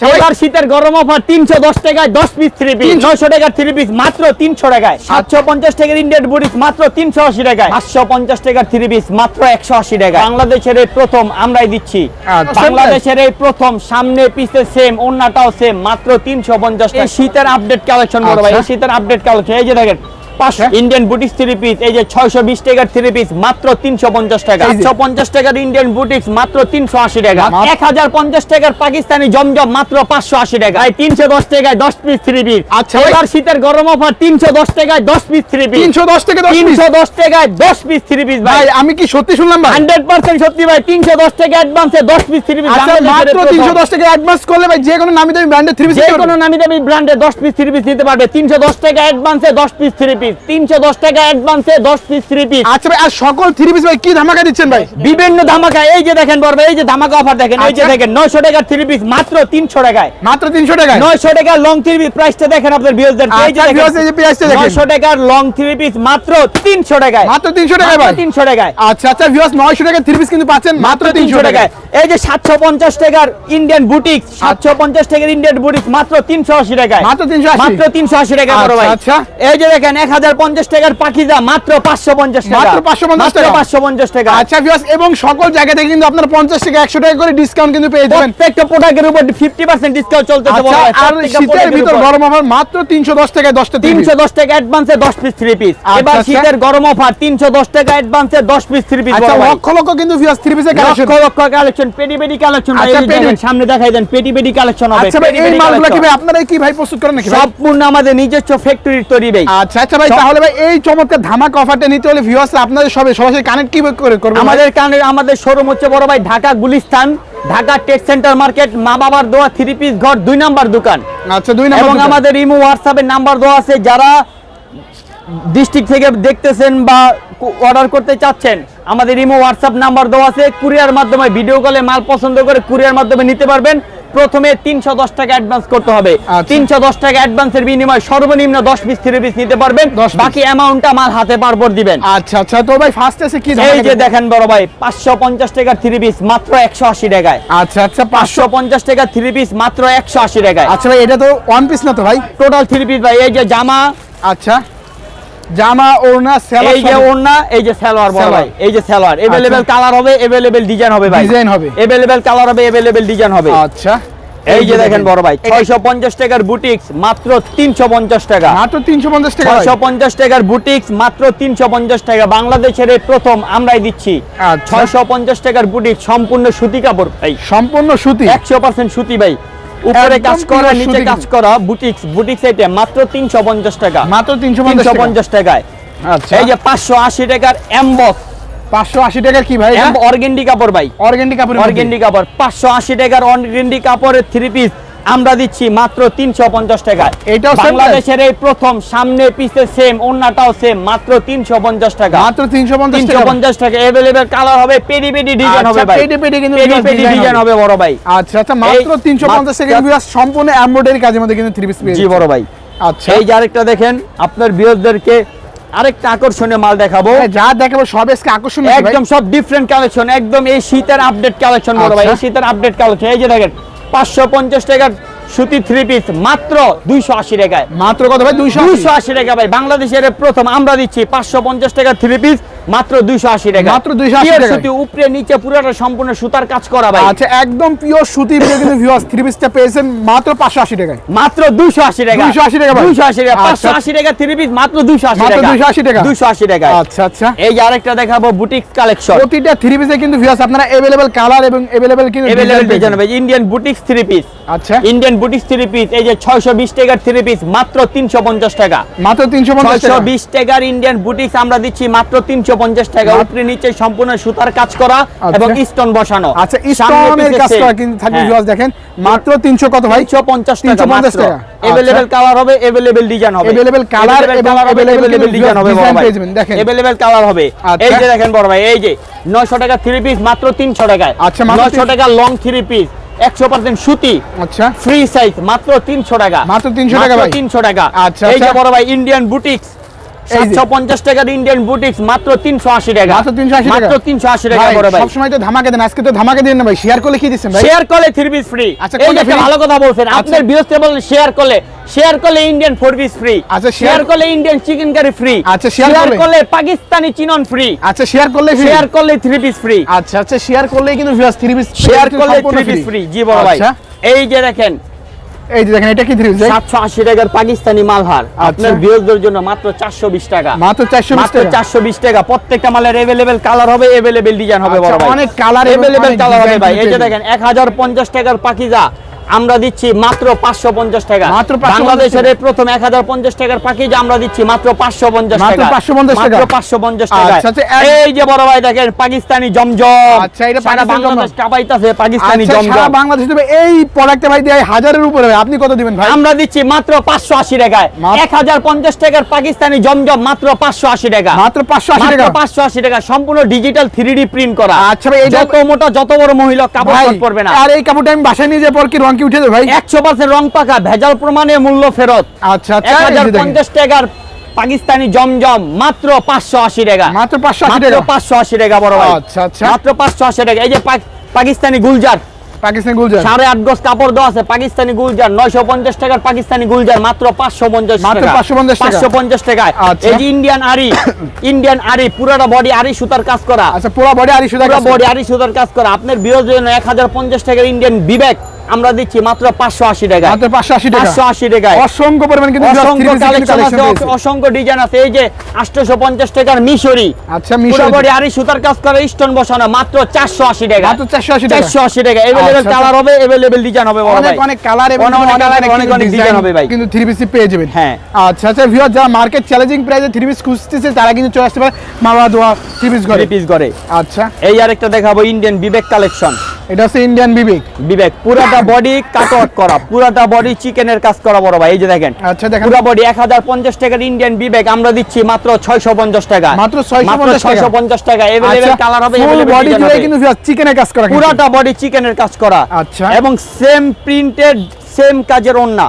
এবার শীতের গরম অফার তিনশো দশ টাকায় দশ পিস থ্রি পিস নয়শো টাকার থ্রি পিস মাত্র তিনশো টাকায়। সাতশো পঞ্চাশ টাকার ইন্ডিয়ান মাত্র তিনশো আশি টাকায়। পঞ্চাশ টাকার থ্রি পিস মাত্র একশো আশি টাকা বাংলাদেশের এই প্রথম আমরাই দিচ্ছি। আচ্ছা। বাংলাদেশের এই প্রথম সামনে পিছে সেম অন্যটাও সেম মাত্র তিনশো পঞ্চাশ টাকা। শীতের আপডেট কালেকশন বড় ভাই এই আচ্ছা। শীতের আপডেট কালেকশন এই যে দেখেন ইন্ডিয়ান বুটিক্স থ্রি পিস এই যে ছয়শো বিশ টাকার থ্রি পিস মাত্র তিনশো পঞ্চাশ টাকা। একশো পঞ্চাশ টাকার ইন্ডিয়ান বুটিক্স মাত্র তিনশো আশি টাকা। এক হাজার পঞ্চাশ টাকার পাকিস্তানি জমজম মাত্র পাঁচশো আশি টাকা। তিনশো দশ টাকায় দশ পিস থ্রি পিস আচ্ছা এবার শীতের গরম অফার তিনশো দশ টাকায় দশ পিস থ্রি পিস তিনশো দশ থেকে তিনশো দশ টাকায় দশ পিস থ্রি পিস ভাই। আমি কি সত্যি শুনলাম হান্ড্রেড পার্সেন্ট সত্যি ভাই। তিনশো দশ টাকা অ্যাডভান্সে দশ পিস থ্রি পিস মাত্র তিনশো দশ টাকা অ্যাডভান্স করলে ভাই যে কোনো নামি দামি ব্র্যান্ডের থ্রি পিস যে কোনো নামি দামি ব্র্যান্ডে দশ পিস থ্রি পিস নিতে পারবে। তিনশো দশ টাকা অ্যাডভান্সে দশ পিস থ্রি পিস তিনশো দশ টাকা অ্যাডভান্সে দশ পিস থ্রি পিস আচ্ছা ভাই আর সকল থ্রি পিস ভাই কি ধামাকা দিচ্ছেন ভাই? বিভিন্ন ধামাকা এই যে দেখেন বড় এই যে ধামাকা অফার দেখেন এই যে। দেখেন নয়শো টাকার থ্রি পিস মাত্র তিনশো টাকায়। মাত্র তিনশো টাকায়? নয়শো টাকার লং থ্রি পিস প্রাইসটা দেখেন আপনার ভিউজদের। নয়শো টাকার লং থ্রি পিস মাত্র তিনশো টাকায়। মাত্র 300 টাকায় তিনশো টাকায়। আচ্ছা আচ্ছা নয়শো টাকা থ্রি পিস কিন্তু পাচ্ছেন মাত্র তিনশো টাকায়। এই যে সাতশো পঞ্চাশ টাকার ইন্ডিয়ান বুটিক সাতশো পঞ্চাশ টাকার ইন্ডিয়ান বুটিক মাত্র তিনশো আশি টাকায়। মাত্র 380 মাত্র তিনশো আশি টাকা বড় ভাই। আচ্ছা, আচ্ছা। এই যে দেখেন এক হাজার পঞ্চাশ টাকার পাখিজা মাত্র পাঁচশো পঞ্চাশ টাকা। মাত্র 550 টাকা। পাঁচশো পঞ্চাশ টাকা। আচ্ছা ভিউয়ার্স এবং সকল জায়গা থেকে কিন্তু আপনারা পঞ্চাশ টাকা একশো টাকা করে ডিসকাউন্ট কিন্তু পেয়ে যাবেন। প্রত্যেকটা প্রোডাক্টের উপর ফিফটি পার্সেন্ট ডিসকাউন্ট আচ্ছা আর শীতের ভিতর গরম অফার মাত্র তিনশো দশ টাকায় দশটা তিনশো দশ টাকা অ্যাডভান্সে দশ পিস থ্রি পিস আচ্ছা, এবার আচ্ছা। শীতের গরম অফার তিনশো দশ টাকা অ্যাডভান্সে দশ পিস থ্রি পিস আচ্ছা লক্ষ লক্ষ কিন্তু ভিউয়ার্স থ্রি পিসের লক্ষ লক্ষ কালেকশন পেটি পেটি কালেকশন আচ্ছা, সামনে দেখাই দেন পেটি পেটি কালেকশন হবে আচ্ছা ভাই এই মালগুলো কি ভাই আপনারাই কি ভাই প্রস্তুত করেন নাকি সম্পূর্ণ আমাদের নিজস্ব ফ্যাক্টরির তৈরি ভাই। আচ্ছা আচ্ছা ভাই তাহলে ভাই এই চমৎকার ধামাকা অফারটা নিতে হলে ভিউয়ার্স আপনাদের সবে সরাসরি কানেক্ট কি করে করবেন আমাদের কারণে আমাদের শোরুম হচ্ছে বড় ভাই Dhaka Gulistan Dhaka tech center market মা বাবার দোয়া থ্রি পিস ঘর দুই নাম্বার দোকান। আচ্ছা দুই এবং নম্বর আমাদের ইমো হোয়াটসঅ্যাপের নাম্বার দেওয়া আছে যারা ডিস্ট্রিক্ট থেকে দেখতেছেন বা অর্ডার করতে চাচ্ছেন আমাদের ইমো হোয়াটসঅ্যাপ নাম্বার দেওয়া আছে কুরিয়ার মাধ্যমে ভিডিও কলে মাল পছন্দ করে কুরিয়ার মাধ্যমে নিতে পারবেন। প্রথমে তিনশো দশ টাকা অ্যাডভান্স করতে হবে। আচ্ছা। তিনশো দশ টাকা অ্যাডভান্সের বিনিময়ে সর্বনিম্ন দশ পিস থ্রি পিস নিতে পারবেন। 10 piece। বাকি অ্যামাউন্টটা মাল হাতে পার পর দিবেন। আচ্ছা আচ্ছা তো ভাই ফার্স্ট এসে কি এই যে দেখেন বড় ভাই পাঁচশো পঞ্চাশ টাকার থ্রি পিস মাত্র একশো আশি টাকায়। আচ্ছা আচ্ছা পাঁচশো পাঁচশো পঞ্চাশ টাকার থ্রি পিস মাত্র একশো আশি টাকায়। আচ্ছা ভাই এটা তো ওয়ান পিস না তো ভাই? টোটাল থ্রি পিস ভাই এই যে জামা। আচ্ছা। জামা ওড়না এই যে ওড়না এই যে সালোয়ার বড় ভাই এই যে সালোয়ার। এভেলেবেল কালার হবে এভেলেবেল ডিজাইন হবে ভাই। ডিজাইন হবে। এভেলেবেল কালার হবে এভেলেবেল ডিজাইন হবে। আচ্ছা। এই যে দেখেন। বড় ভাই ছয়শো পঞ্চাশ টাকার বুটিক্স মাত্র তিনশো পঞ্চাশ টাকা। মাত্র তিনশো পঞ্চাশ টাকা ভাই। ছয়শো পঞ্চাশ টাকার বুটিক্স মাত্র তিনশো পঞ্চাশ টাকা। বাংলাদেশের এই প্রথম আমরাই দিচ্ছি। আচ্ছা। ছয়শো পঞ্চাশ টাকার বুটিক্স সম্পূর্ণ সুতি কাপড় ভাই। সম্পূর্ণ সুতি। একশো পার্সেন্ট সুতি ভাই। উপরে কাজ করা নিচে কাজ করা বুটিক্স বুটিক্স এটা মাত্র তিনশো পঞ্চাশ টাকা। মাত্র তিনশো তিনশো পঞ্চাশ পঞ্চাশ টাকায়। আচ্ছা। এই যে পাঁচশো আশি টাকার এমবস পাঁচশো আশি টাকা কি ভাই অর্গেন্ডি কাপড় ভাই। অর্গেন্ডি কাপড় অর্গেন্ডি কাপড়। পাঁচশো আশি টাকার অর্গেন্ডি কাপড়ের থ্রি পিস আমরা দিচ্ছি মাত্র তিনশো পঞ্চাশ টাকা। same বাংলাদেশের এই প্রথম সামনে পিছে সেম অন্যটাও সেম মাত্র তিনশো পঞ্চাশ টাকা। মাত্র তিনশো তিনশো টাকা। পঞ্চাশ টাকা এভেলেবেল কালার হবে পেডি পেডি ডিজাইন আচ্ছা, হবে ভাই। পেডি পেডি কিন্তু পেডি পেডি ডিজাইন হবে। বড় ভাই। আচ্ছা আচ্ছা মাত্র তিনশো পঞ্চাশ টাকা সম্পূর্ণ এমব্রয়ডারি কাজের মধ্যে কিন্তু থ্রি পিস জি বড় ভাই। আচ্ছা। এই যে আরেকটা দেখেন আপনার বিরোধদেরকে আরেকটা আকর্ষণীয় মাল দেখাবো। হ্যাঁ, যা দেখাবো সব এসকে আকর্ষণ নাকি ভাই? একদম সব ডিফারেন্ট কালেকশন একদম এই শীতের আপডেট কালেকশন বড় ভাই। এই আচ্ছা। শীতের আপডেট কালেকশন এই যে দেখেন পাঁচশো পঞ্চাশ টাকার থ্রি পিস মাত্র দুইশো আশি টাকায় মাত্র কত ভাই দুইশো দুইশো আশি টাকা ভাই বাংলাদেশের প্রথম আমরা দিচ্ছি পাঁচশো পঞ্চাশ টাকা থ্রি পিস মাত্র দুইশো আশি টাকা মাত্র দুইশো আশি সুতি উপরে নিচে পুরোটা সম্পূর্ণ সুতার কাজ করা ভাই আচ্ছা একদম পিওর সুতি থ্রি পিসটা পেয়েছেন মাত্র পাঁচশো আশি মাত্র দুইশো আশি টাকা দুইশো আশি টাকা দুইশো আশি টাকা পাঁচশো আশি টাকা থ্রি পিস মাত্র দুইশো আশি টাকা দুইশো আশি টাকা দুইশো আশি টাকা আচ্ছা আচ্ছা এই আরেকটা দেখাবো বুটিক কালেকশন প্রতিটা থ্রি পিসে কিন্তু ভিউয়ার্স আপনারা এভেলেবেল কালার এবং এভেলেবেল কিন্তু available Indian boutique three piece আচ্ছা ইন্ডিয়ান বুটিক্স থ্রি পিস এই যে ছয়শো বিশ টাকার থ্রি পিস মাত্র তিনশো পঞ্চাশ টাকা। মাত্র তিনশো ছয়শো বিশ টাকার ইন্ডিয়ান বুটিক্স আমরা দিচ্ছি মাত্র তিনশো পঞ্চাশ টাকা। উপরে নিচে সম্পূর্ণ সুতার কাজ করা আচ্ছা। এবং স্টোন বসানো। আচ্ছা স্টোনের কিন্তু থাকবে হ্যাঁ। দেখেন। মাত্র তিনশো কত ভাই? তিনশো পঞ্চাশ টাকা 350 টাকা। কালার হবে এভেলেবেল ডিজাইন হবে। Available এবং হবে, ডিজাইন হবে বড় ভাই। দেখেন। কালার হবে। আচ্ছা। এই যে দেখেন বড় ভাই এই যে 900 টাকা থ্রি পিস মাত্র 300 টাকায়। আচ্ছা, মাত্র 900 টাকা লং থ্রি পিস 100% সুতি আচ্ছা ফ্রি সাইজ মাত্র 300 টাকা মাত্র 300 টাকা ভাই। 300 টাকা আচ্ছা, এই যে আচ্ছা। বড় ভাই ইন্ডিয়ান বুটিক্স এই যে। সাতশো পঞ্চাশ টাকার ইন্ডিয়ান বুটিক্স মাত্র তিনশো আশি টাকা। মাত্র 380 টাকা? মাত্র তিনশো আশি টাকা ভাই, করে ভাই। সবসময় তো ধামাকে দেন আজকে তো ধামাকে দেন না ভাই শেয়ার করলে কি দিচ্ছেন ভাই। শেয়ার করলে থ্রি পিস ফ্রি আচ্ছা, কোনটা ভালো কথা বলছেন আচ্ছা। আপনার বিরস্তে বলেন শেয়ার করলে শেয়ার করলে ইন্ডিয়ান ফোর পিস ফ্রি আচ্ছা, শেয়ার করলে ইন্ডিয়ান চিকেন কারি ফ্রি আচ্ছা, শেয়ার করলে? করলে পাকিস্তানি চিনন ফ্রি আচ্ছা শেয়ার করলে শেয়ার করলে থ্রি পিস ফ্রি আচ্ছা আচ্ছা শেয়ার করলেই কিন্তু ভিউয়ার্স থ্রি পিস শেয়ার করলে থ্রি পিস ফ্রি জি বড় ভাই। আচ্ছা। এই যে দেখেন এই যে দেখেন এটা কি থ্রি পিস সাতশো আশি টাকার পাকিস্তানি মালহার। আপনার বিরোধীদের জন্য মাত্র চারশো বিশ টাকা। আচ্ছা। মাত্র 420 মাত্র টাকা। চারশো বিশ টাকা। প্রত্যেকটা মালের अवेलेबल কালার হবে अवेलेबल ডিজাইন হবে বড় আচ্ছা, ভাই। অনেক কালার अवेलेबल কালার হবে ভাই। এই যে দেখেন এক হাজার পঞ্চাশ টাকার পাকিজা। আমরা দিচ্ছি মাত্র পাঁচশো পঞ্চাশ টাকা। মাত্র বাংলাদেশের প্রথম এক হাজার পঞ্চাশ টাকার পাকিজা আমরা দিচ্ছি মাত্র পাঁচশো পঞ্চাশ টাকা 550 টাকা? মাত্র পাঁচশো পঞ্চাশ টাকা এই যে বড় ভাই দেখেন পাকিস্তানি জমজম। আচ্ছা, সারা পাকিস্তানি বাংলাদেশ জমজম। পাকিস্তানি আচ্ছা জমজম। বাংলাদেশ এই প্রোডাক্টটা ভাই দেয় হাজারের উপরে আপনি কত দিবেন ভাই? আমরা দিচ্ছি মাত্র পাঁচশো আশি টাকায়। এক হাজার পঞ্চাশ টাকার পাকিস্তানি জমজম মাত্র পাঁচশো আশি টাকা। মাত্র 580 মাত্র টাকা। পাঁচশো আশি টাকা। সম্পূর্ণ ডিজিটাল থ্রি প্রিন্ট করা। আচ্ছা ভাই, যত মোটা যত বড় মহিলা কাপড় না। আর এই কাপড়টা আমি বাসায় নিয়ে পর কি রং কি উঠে দেবে ভাই। একশো পার্সেন্ট রং পাকা ভেজাল প্রমাণে মূল্য ফেরত। আচ্ছা এক আচ্ছা। পঞ্চাশ টাকার পাকিস্তানি জমজম মাত্র পাঁচশো আশি টাকা। মাত্র 580 টাকা? পাঁচশো আশি টাকা বড় ভাই। আচ্ছা, আচ্ছা। মাত্র পাঁচশো আশি টাকা। এই যে পাকিস্তানি গুলজার। পাকিস্তানি গুলজার। সাড়ে আট গজ কাপড় দেওয়া আছে পাকিস্তানি গুলজার। নয়শো পঞ্চাশ টাকার পাকিস্তানি গুলজার মাত্র পাঁচশো পঞ্চাশ মাত্র টাকা। 550 টাকা। পাঁচশো পঞ্চাশ টাকায় আচ্ছা। এই যে ইন্ডিয়ান আরি ইন্ডিয়ান আরি পুরোটা বডি আরি সুতার কাজ করা। আচ্ছা পুরো বডি টাকা পুরো বডি আরি সুতার কাজ করা। আপনার বিরোধ এক হাজার পঞ্চাশ টাকার ইন্ডিয়ান বিবেক। আমরা দিচ্ছি মাত্র পাঁচশো আশি টাকা মাত্র 580 টাকা। পাঁচশো আশি টাকায়। অসংখ্য পরিমাণ কিন্তু অসংখ্য কালেকশন আছে ডিজাইন আছে। এই যে আটশোশো পঞ্চাশ টাকার মিশরি। আচ্ছা মিশর। আরি সুতার কাজ করা স্টোন বসানো মাত্র চারশো আশি টাকা। মাত্র 480 টাকা। চারশো আশি টাকা। এভেলেবেল আচ্ছা, কালার হবে এভেলেবেল ডিজাইন হবে অনেক অনেক কালার এবং অনেক অনেক colour, অনেক অনেক ডিজাইন হবে ভাই। কিন্তু থ্রি পিসি পেয়ে যাবেন। হ্যাঁ। আচ্ছা আচ্ছা ভিউয়ার যারা মার্কেট চ্যালেঞ্জিং প্রাইসে থ্রি পিস খুঁজতেছে তারা কিন্তু চলে আসতে পারে মামা দোয়া থ্রি পিস ঘরে। পিস করে আচ্ছা। এই আরেকটা দেখাবো ইন্ডিয়ান বিবেক কালেকশন এটা হচ্ছে ইন্ডিয়ান বিবেক। বিবেক পুরাটা বডি কাট আউট করা পুরাটা বডি চিকেনের কাজ করা বড় ভাই এই যে দেখেন। আচ্ছা দেখেন। পুরা বডি এক হাজার পঞ্চাশ টাকার ইন্ডিয়ান বিবেক আমরা দিচ্ছি মাত্র ছয়শো পঞ্চাশ টাকা। মাত্র 650 টাকা। এভেলেবেল কালার হবে ফুল বডি জুড়ে কিন্তু চিকেনের কাজ করা পুরাটা বডি চিকেনের কাজ করা। আচ্ছা। এবং সেম প্রিন্টেড সেম কাজের ওন্না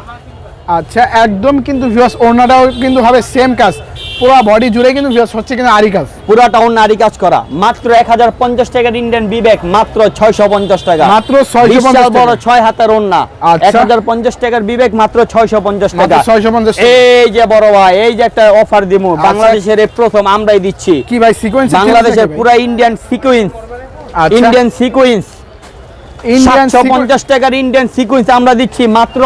আচ্ছা একদম কিন্তু ভিউয়ার্স ওড়নাটাও কিন্তু হবে সেম কাজ। পুরো বডি জুড়ে কিন্তু হচ্ছে কিন্তু আরি কাজ পুরাটা ওন্না আরি কাজ করা। মাত্র এক হাজার পঞ্চাশ টাকার ইন্ডিয়ান বিবেক মাত্র ছয়শো পঞ্চাশ টাকা। মাত্র 650 বড় ছয় হাতের ওন্না আচ্ছা। এক হাজার পঞ্চাশ টাকার বিবেক মাত্র ছয়শো পঞ্চাশ টাকা। 650 টাকা। এই যে বড় ভাই এই যে একটা অফার দিমু। আচ্ছা। বাংলাদেশের প্রথম আমরাই দিচ্ছি। কি ভাই সিকোয়েন্স বাংলাদেশের পুরা Indian sequence. Indian sequence Indian সাতশো পঞ্চাশ টাকার ইন্ডিয়ান সিকুয়েন্স আমরা দিচ্ছি মাত্র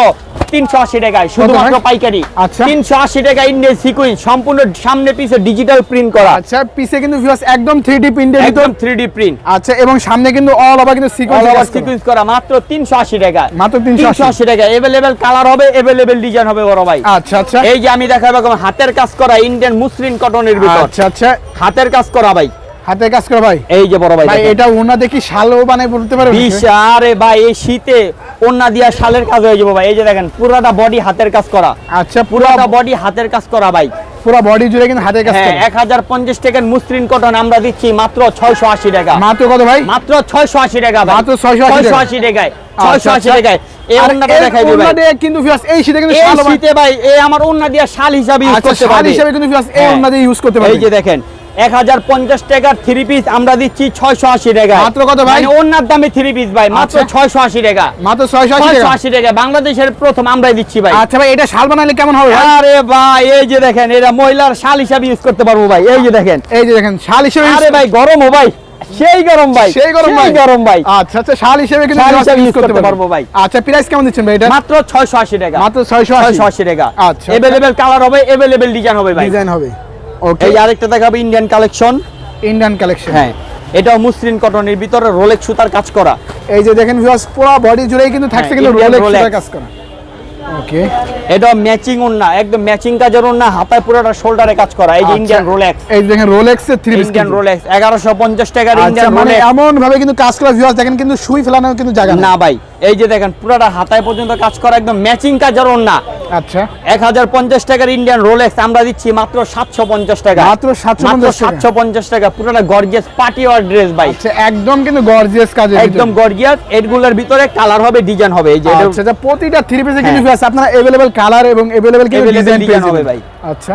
তিনশো আশি টাকায় শুধুমাত্র পাইকারি। আচ্ছা। তিনশো আশি টাকা ইন্ডিয়ান সিকুয়েন্স সম্পূর্ণ সামনে পিছে ডিজিটাল প্রিন্ট করা। আচ্ছা পিছে কিন্তু ভিউয়ার্স একদম 3D প্রিন্টের ভিতর। একদম থ্রি ডি প্রিন্ট আচ্ছা এবং সামনে কিন্তু অল ওভার কিন্তু অল ওভার সিকোয়েন্স করা মাত্র তিনশো আশি টাকা মাত্র 380 আশি। টাকা এভেলেবেল কালার হবে এভেলেবেল ডিজাইন হবে বড় ভাই। আচ্ছা আচ্ছা। এই যে আমি দেখাবো হাতের কাজ করা ইন্ডিয়ান মুসলিম কটনের ভিতর। আচ্ছা আচ্ছা। হাতের কাজ করা ভাই। হাতে কাজ করে ভাই। এই যে বড় ভাই ভাই এটা ওনা দেখি শালও বানাই বলতে আরে ভাই এই শীতে ওন্না দিয়া শালের কাজ হয়ে যাব ভাই। এই যে দেখেন পুরাটা বডি হাতের কাজ করা। আচ্ছা পুরাটা বডি হাতের কাজ করা ভাই। পুরো বডি জুড়ে কিন্তু হাতে কাজ হ্যাঁ করে। এক হাজার পঞ্চাশ টাকার মুসলিম কটন আমরা দিচ্ছি মাত্র ছয়শো আশি টাকা। মাত্র কত ভাই? মাত্র ছয়শো আশি টাকা ভাই। মাত্র 680 টাকা। ছয়শো আশি টাকায় ছয়শো আশি আচ্ছা। টাকায়। এই ওন্নাটা দেখাই দিই ভাই। কিন্তু ভিউয়ার্স এই শীতে কিন্তু এই শালও বানাই- শীতে ভাই এই আমার ওন্না দিয়া শাল হিসাবে ইউজ আচ্ছা করতে শাল পারবে। হিসেবে কিন্তু এই হ্যাঁ। দিয়ে ইউজ করতে এই যে দেখেন এক হাজার পঞ্চাশ টাকার থ্রি পিস আমরা দিচ্ছি ছয়শো আশি টাকা মাত্র কত ভাই? ওনার দামে থ্রি পিস ভাই মাত্র আচ্ছা। ছয়শো আশি টাকা। মাত্র ছয়শো আশি টাকা? বাংলাদেশের প্রথম আমরাই দিচ্ছি ভাই। আচ্ছা ভাই এটা শাল বানালে কেমন হবে আরে ভাই এই যে দেখেন এটা মহিলার শাল হিসাবে ইউজ করতে পারব ভাই এই যে দেখেন। এই যে দেখেন শাল হিসেবে আরে ভাই গরম ও ভাই সেই গরম ভাই সেই গরম ভাই। গরম ভাই। আচ্ছা আচ্ছা শাল হিসেবে কিন্তু শাল হিসেবে use use করতে পারব। ভাই। আচ্ছা প্রাইস কেমন দিচ্ছেন ভাই এটা? মাত্র ছয়শো আশি টাকা। মাত্র 680 ছয়শো আশি টাকা। আচ্ছা। কালার হবে ডিজাইন হবে ভাই। ডিজাইন হবে। ওকে এই আরেকটা দেখাবো ইন্ডিয়ান কালেকশন ইন্ডিয়ান কালেকশন হ্যাঁ এটাও মুসলিম কটনের ভিতরে রোলেক সুতার কাজ করা। এই যে দেখেন ভিউয়ার্স পুরো বডি জুড়েই কিন্তু থাকছে হ্যাঁ, কিন্তু Indian রোলেক্স Rolex। কাজ করা। ওকে। এটা ম্যাচিং ওন্না একদম ম্যাচিং কাজের ওন্না হাতায় পুরোটা শোল্ডারে কাজ করা। এই যে ইন্ডিয়ান রোলেক্স এই যে দেখেন রোলেক্স এর 3 পিস ইন্ডিয়ান রোলেক্স এগারোশো পঞ্চাশ টাকার আচ্ছা ইন্ডিয়ান মানে এমন ভাবে কিন্তু কাজ করা ভিউয়ার্স দেখেন কিন্তু সুই ফেলানো কিন্তু জায়গা না না ভাই এই যে দেখেন পুরোটা হাতায় পর্যন্ত কাজ করা একদম ম্যাচিং কাজের ওন্না আচ্ছা। আমরা দিচ্ছি মাত্র সাতশো পঞ্চাশ টাকা। মাত্র সাতশো পঞ্চাশ টাকা। পুরোটা পার্টি ড্রেস থ্রি কালার এবং ডিজাইন হবে ভাই। আচ্ছা।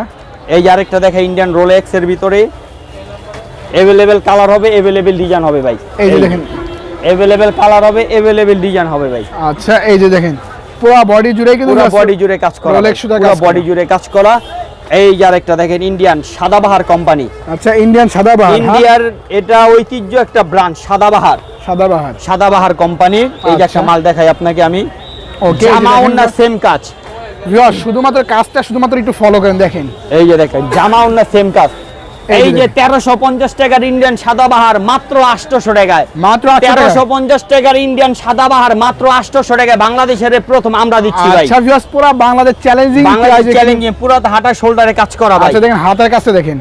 এই আরেকটা ইন্ডিয়ান এর কালার হবে ডিজাইন হবে ভাই। দেখেন। কালার হবে ডিজাইন হবে ভাই। আচ্ছা এই যে দেখেন। পুরো বডি জুড়ে কিন্তু পুরো বডি জুড়ে কাজ করা। বডি জুড়ে কাজ করা। এই যে আরেকটা দেখেন ইন্ডিয়ান সাদাবাহার কোম্পানি আচ্ছা ইন্ডিয়ান সাদাবাহার? ইন্ডিয়ার এটা ঐতিহ্য একটা ব্র্যান্ড সাদাবাহার। সাদাবাহার। সাদাবাহার কোম্পানির এই যে একটা আচ্ছা। মাল দেখাই আপনাকে আমি। ওকে জামা ওন্না সেম কাজ। শুধুমাত্র কাজটা শুধুমাত্র একটু ফলো করেন দেখেন। এই যে দেখেন জামা ওন্না সেম কাজ। এই যে তেরোশো পঞ্চাশ টাকার ইন্ডিয়ান সাদাবাহার মাত্র আটশোশো টাকায়। মাত্র তেরোশো পঞ্চাশ টাকার ইন্ডিয়ান সাদাবাহার মাত্র আটশোশো টাকায়। বাংলাদেশের প্রথম আমরা দিচ্ছি ভাই। আচ্ছা পুরো বাংলাদেশ চ্যালেঞ্জিং চ্যালেঞ্জিং পুরো হাটার শোল্ডারে কাজ করা আচ্ছা দেখেন হাতের কাছে দেখেন।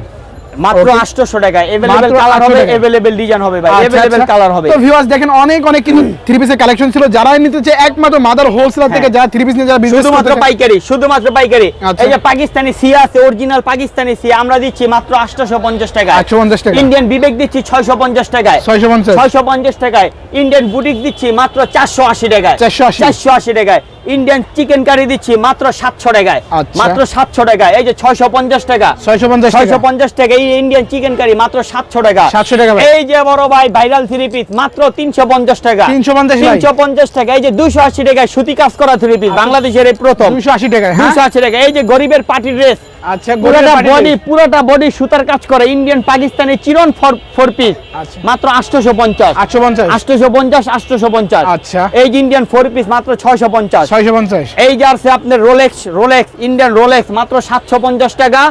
মাত্র Okay. আটশোশো টাকায় এভেলেবেল মাত্র কালার হবে। এভেলেবেল ডিজাইন হবে ভাই আচ্ছা, এভেলেবেল আচ্ছা। কালার হবে। তো ভিউয়ার্স দেখেন অনেক অনেক কিন্তু থ্রি পিসের কালেকশন ছিল। যারা নিতে চায় একমাত্র মাদার হোলসেলার থেকে হ্যাঁ। যারা থ্রি পিস নিয়ে যারা বিজনেস শুধুমাত্র পাইকারি শুধুমাত্র পাইকারি। আচ্ছা। এই যে পাকিস্তানি সিয়া আছে অরিজিনাল পাকিস্তানি সিয়া আমরা দিচ্ছি মাত্র আটশোশো পঞ্চাশ টাকা। আটশো পঞ্চাশ টাকা। ইন্ডিয়ান বিবেক দিচ্ছি ছয়শো পঞ্চাশ টাকায়। ছয়শো পঞ্চাশ। ছয়শো পঞ্চাশ টাকায়। ইন্ডিয়ান বুটিক দিচ্ছি মাত্র চারশো আশি টাকায়। 480 চারশো আশি টাকায়। ইন্ডিয়ান চিকেন কারি দিচ্ছি মাত্র সাতশো টাকায়। আচ্ছা। মাত্র সাতশো টাকায় এই যে ছয়শো পঞ্চাশ টাকা। ছয়শো পঞ্চাশ টাকা। এই ইন্ডিয়ান চিকেন কারি মাত্র সাতশো টাকা। 700 টাকা এই যে বড় ভাই ভাইরাল থ্রি পিস মাত্র তিনশো পঞ্চাশ টাকা। 350 ভাই। তিনশো পঞ্চাশ টাকা এই যে দুইশো আশি টাকায় সুতি কাজ করা থ্রি পিস বাংলাদেশের এই প্রথম। দুশো আশি টাকা হ্যাঁ? দুইশো আশি টাকা এই যে গরিবের পার্টি ড্রেস আচ্ছা পুরোটা বডি পুরোটা বডি সুতার কাজ করে ইন্ডিয়ান পাকিস্তানি চিরন ফর ফোর পিস আচ্ছা। মাত্র আটশোশো পঞ্চাশ। আটশো পঞ্চাশ আটশোশো পঞ্চাশ আটশোশো পঞ্চাশ। আচ্ছা। এই ইন্ডিয়ান ফোর পিস মাত্র ছয়শো পঞ্চাশ। পঞ্চাশ ছয়শো পঞ্চাশ। এই যে আছে আপনার রোলেক্স রোলেক্স ইন্ডিয়ান রোলেক্স মাত্র সাতশো পঞ্চাশ টাকা।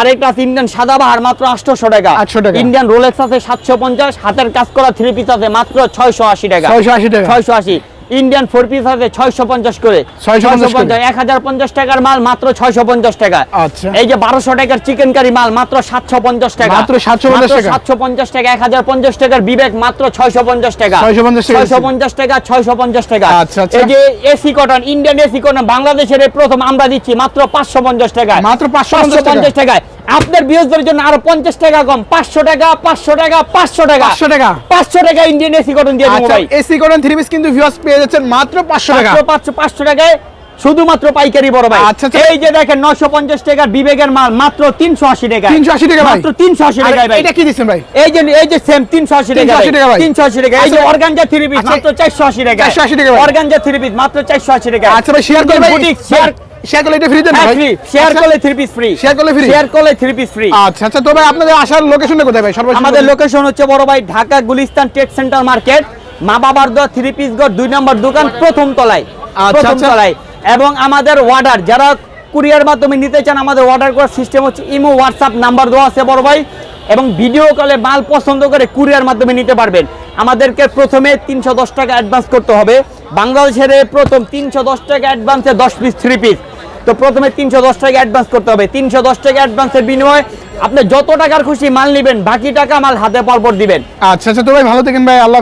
আরেকটা আছে ইন্ডিয়ান সাদাবাহার মাত্র আটশোশো টাকা। 800 টাকা। ইন্ডিয়ান রোলেক্স আছে সাতশো পঞ্চাশ হাতের কাজ করা থ্রি পিস আছে মাত্র ছয়শো আশি টাকা। ছয়শো আশি টাকা। ছয়শো আশি। ইন্ডিয়ান ফোর পিস আছে ছয়শো পঞ্চাশ করে। 650 করে। এক হাজার পঞ্চাশ টাকার মাল মাত্র ছয়শো পঞ্চাশ টাকা। আচ্ছা। এই যে বারোশো টাকার চিকেন কারি মাল মাত্র সাতশো পঞ্চাশ টাকা। মাত্র 750 টাকা। সাতশো পঞ্চাশ টাকা এক হাজার পঞ্চাশ টাকার বিবেক মাত্র ছয়শো পঞ্চাশ টাকা। 650 টাকা ছয়শো পঞ্চাশ টাকা ছয়শো পঞ্চাশ টাকা। আচ্ছা, আচ্ছা। এই যে AC cotton Indian AC cotton বাংলাদেশের প্রথম আমরা দিচ্ছি মাত্র পাঁচশো পঞ্চাশ টাকা মাত্র পাঁচশো পঞ্চাশ টাকায়। আপনার বৃহস্পতির জন্য আরও পঞ্চাশ টাকা কম। পাঁচশো টাকা পাঁচশো টাকা পাঁচশো টাকা। পাঁচশো টাকা। পাঁচশো টাকা ইন্ডিয়ান এসি কটন দিয়ে আচ্ছা ভাই। এসি কটন থ্রি পিস কিন্তু ভিউয়ার্স পেয়ে যাচ্ছেন মাত্র পাঁচশো টাকা। পাঁচশো পাঁচশো টাকায় শুধুমাত্র পাইকারি বড় ভাই। আচ্ছা, আচ্ছা। এই যে দেখেন নশো পঞ্চাশ টাকার বিবেকের মাল মাত্র তিনশো আশি টাকা। 380 টাকা মাত্র তিনশো আশি টাকায় ভাই। এটা কি দিচ্ছেন ভাই? এই যে এই যে সেম তিনশো আশি টাকা 380 টাকা ভাই। তিনশো আশি টাকা। এই যে। Organza three piece. মাত্র চারশো আশি টাকা 480 টাকা অর্গানজা থ্রি পিস মাত্র চারশো আশি টাকা আচ্ছা ভাই শেয়ার করে ভাই বুটিক শেয়ার শেয়ার করলে এটা ফ্রি দেন হ্যাঁ ভাই? ফ্রি শেয়ার আচ্ছা। করলে থ্রি পিস ফ্রি Share করলে free? শেয়ার করলে থ্রি পিস ফ্রি আচ্ছা আচ্ছা তো ভাই আপনাদের আসার লোকেশনটা কোথায় ভাই? সর্বশেষ আমাদের লোকেশন হচ্ছে বড় ভাই Dhaka Gulistan trade center market মা বাবার দোয়া থ্রি পিস গড় দুই নম্বর দোকান প্রথম তলায়। প্রথম। তলায়। এবং আমাদের অর্ডার যারা কুরিয়ার মাধ্যমে নিতে চান আমাদের অর্ডার করার সিস্টেম হচ্ছে ইমো হোয়াটসঅ্যাপ নাম্বার দেওয়া আছে বড় ভাই। এবং ভিডিও কলে মাল পছন্দ করে কুরিয়ার মাধ্যমে নিতে পারবেন। আমাদেরকে প্রথমে তিনশো দশ টাকা অ্যাডভান্স করতে হবে। বাংলাদেশের প্রথম তিনশো দশ টাকা অ্যাডভান্সে দশ পিস থ্রি পিস তো প্রথমে তিনশো দশ টাকা অ্যাডভান্স করতে হবে। তিনশো দশ টাকা অ্যাডভান্সের বিনিময়ে আপনি যত টাকার খুশি মাল নেবেন, বাকি টাকা মাল হাতে পরপর দিবেন। আচ্ছা আচ্ছা তো ভাই ভালো থাকেন ভাই, আল্লাহ